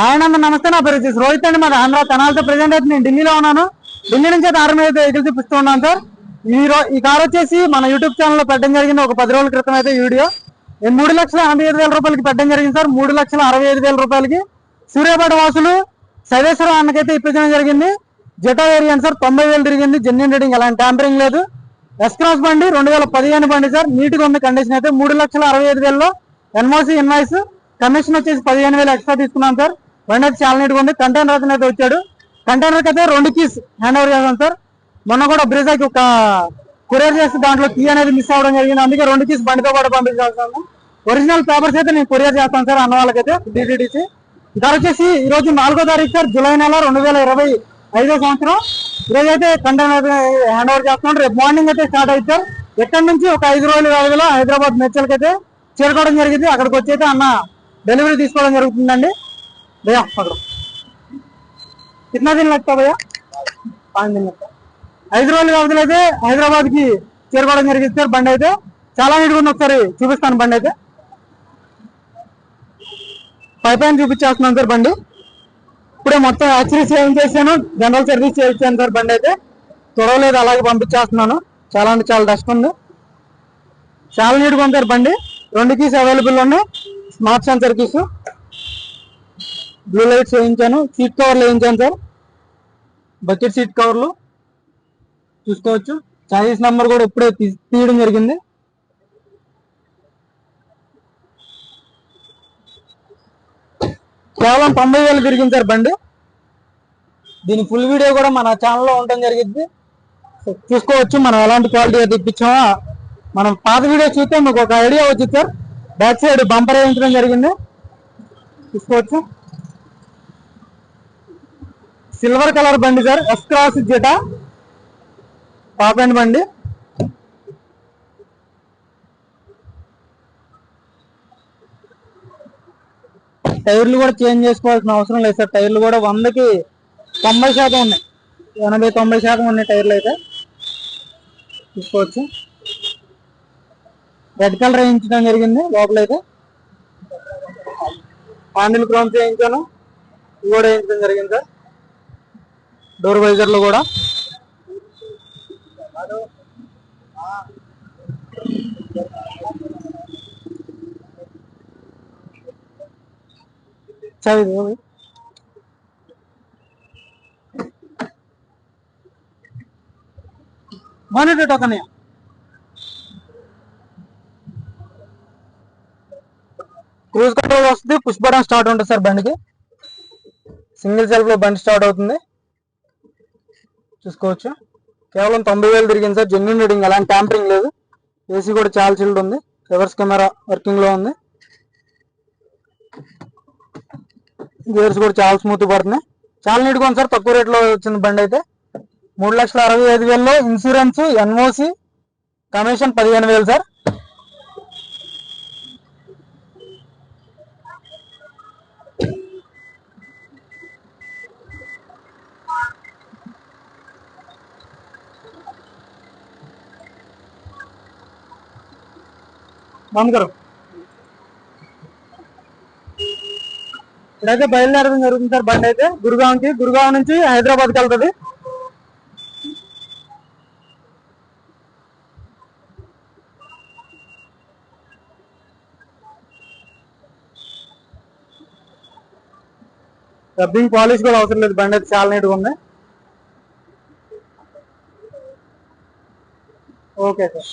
Hi నమస్తే నా పేరు వచ్చేసి రోహిత్ అండి. మాది ఆంధ్ర తెనాలతో ప్రజెంట్ అయితే నేను ఢిల్లీలో ఉన్నాను. ఢిల్లీ నుంచి అయితే ఆర్మీ అయితే వెహికల్ చూపిస్తూ ఉన్నాను సార్. ఈ రో ఈ కార్ వచ్చేసి మన యూట్యూబ్ ఛానల్లో పెట్టడం జరిగింది. ఒక పది రోజుల క్రితం అయితే వీడియో. నేను మూడు లక్షల ఎనభై ఐదు వేల రూపాయలకి పెట్టడం జరిగింది సార్. మూడు లక్షల అరవై ఐదు వేల రూపాయలకి. సూర్యాపేట వాసులు సైదేశ్వరం అన్నకైతే ఇప్పించడం జరిగింది. జటా వేరియంట్ సార్ తొంభై వేలు తిరిగింది. జెన్యున్ రేటింగ్ ఎలాంటి ట్యాంపరింగ్ లేదు. ఎస్ క్రాస్ బండి రెండు వేల పదిహేను బండి సార్. నీట్గా ఉన్న ఉంది కండిషన్ అయితే. మూడు లక్షల అరవై ఐదు వేలలో ఎన్ఓసి ఇన్వాయిస్ కమిషన్ వచ్చేసి పదిహేను వేలు ఎక్స్ట్రా తీసుకున్నాం సార్. బండి అయితే చాలా నీట్గా ఉంది కంటైనర్ అతను అయితే వచ్చాడు కంటైనర్ అయితే రెండు కీస్ హ్యాండ్ ఓవర్ చేస్తాం సార్. మొన్న కూడా బ్రిజాకి ఒక కొరియర్ చేస్తే దాంట్లో కీ అనేది మిస్ అవ్వడం జరిగింది. అందుకే రెండు కీస్ బండితో కూడా పంపించాల్సాను ఒరిజినల్ పేపర్స్ అయితే నేను కొరియర్ చేస్తాను సార్ అన్న వాళ్ళకైతే డిటిడిసి ధర వచ్చేసి ఈ రోజు నాలుగో తారీఖు సార్ జూలై నెల రెండు వేల ఇరవై ఐదో సంవత్సరం. ఈరోజు అయితే కంటైనర్ హ్యాండ్ ఓవర్ చేస్తున్నాం రేపు మార్నింగ్ అయితే స్టార్ట్ అవుతుంది సార్. ఎక్కడి నుంచి ఒక ఐదు రోజుల వ్యవధిలో హైదరాబాద్ మెచ్చలకైతే చేరుకోవడం జరిగింది. అక్కడికి వచ్చి అయితే అన్న డెలివరీ తీసుకోవడం జరుగుతుందండి. भैया पकड़ो कितना दिन लगता भैया पाँच दिन लगता హైదరాబాద్ వ్యవధిలో అయితే హైదరాబాద్కి చేరుకోవడం జరిగింది బండి అయితే. చాలా నీట్గా ఉంది ఒకసారి చూపిస్తాను బండి అయితే. పై పైన చూపించేస్తున్నాను సార్ బండి. ఇప్పుడే మొత్తం యాక్సిడెంట్ సేవింగ్ చేశాను జనరల్ సర్వీస్ చేయించాను సార్ బండి అయితే. తొడవలేదు అలాగే పంపించేస్తున్నాను. చాలా అంటే చాలా డస్ట్ ఉంది. చాలా నీట్గా ఉంది బండి. రెండు కీస్ అవైలబుల్ ఉన్నాయి. Smart sensor keys. Blue lights వేయించాను సీట్ కవర్లు వేయించాను సార్. బకెట్ సీట్ కవర్లు చూసుకోవచ్చు. చాయిస్ నెంబర్ కూడా ఇప్పుడే తీయడం జరిగింది. కేవలం తొంభై వేలు తిరిగింది సార్ బండి. దీని ఫుల్ వీడియో కూడా మన ఛానల్లో ఉండడం జరిగింది. చూసుకోవచ్చు మనం ఎలాంటి క్వాలిటీ తెప్పించామో మనం పాత వీడియో చూస్తే మీకు ఒక ఐడియా వచ్చింది సార్. బ్యాక్ సైడ్ బంపర్ వేయించడం జరిగింది. చూసుకోవచ్చు. సిల్వర్ కలర్ బండి సార్ ఎస్ క్రాస్ జట టాప్ అండ్ బండి. టైర్లు కూడా చేంజ్ చేసుకోవాల్సిన అవసరం లేదు సార్. టైర్లు కూడా వందకి తొంభై శాతం ఉన్నాయి. ఎనభై తొంభై శాతం ఉన్నాయి టైర్లు అయితే. తీసుకోవచ్చు. రెడ్ కలర్ వేయించడం జరిగింది లోపలైతే. హ్యాండిల్ క్రోమ్స్ వేయించాను ఇవి కూడా వేయించడం జరిగింది సార్. డోర్ వైజర్లు కూడా? చదివి మానిటర్ టోకన్ క్రూజ్ కంట్రోల్ వస్తుంది పుష్ బటన్ స్టార్ట్ ఉంటుంది సార్ బండికి. సింగిల్ సెల్ఫ్లో బండి స్టార్ట్ అవుతుంది. చూసుకోవచ్చు కేవలం తొంభై వేలు తిరిగింది సార్. జెన్యున్ రీడింగ్ ఎలాంటి ట్యాంపరింగ్ లేదు. ఏసీ కూడా చాలా చిల్డ్ ఉంది. రివర్స్ కెమెరా వర్కింగ్లో ఉంది. గేర్స్ కూడా చాలా స్మూత్ పడుతున్నాయి. చాలా నీట్గా ఉంది సార్. తక్కువ రేట్లో వచ్చింది బండి అయితే. మూడు లక్షల అరవై ఐదు వేలలో ఇన్సూరెన్స్ ఎన్ఓసి కమిషన్ పదిహేను వేలు సార్. మామగారు. ఇక్కడైతే బయలుదేరడం జరుగుతుంది సార్ బండి అయితే. గురుగాంకి గురుగాం నుంచి హైదరాబాద్కి వెళ్తుంది. రబ్బింగ్ పాలిష్ కూడా అవసరం లేదు. బండి అయితే చాలా నీట్గా ఉంది. Okay sir.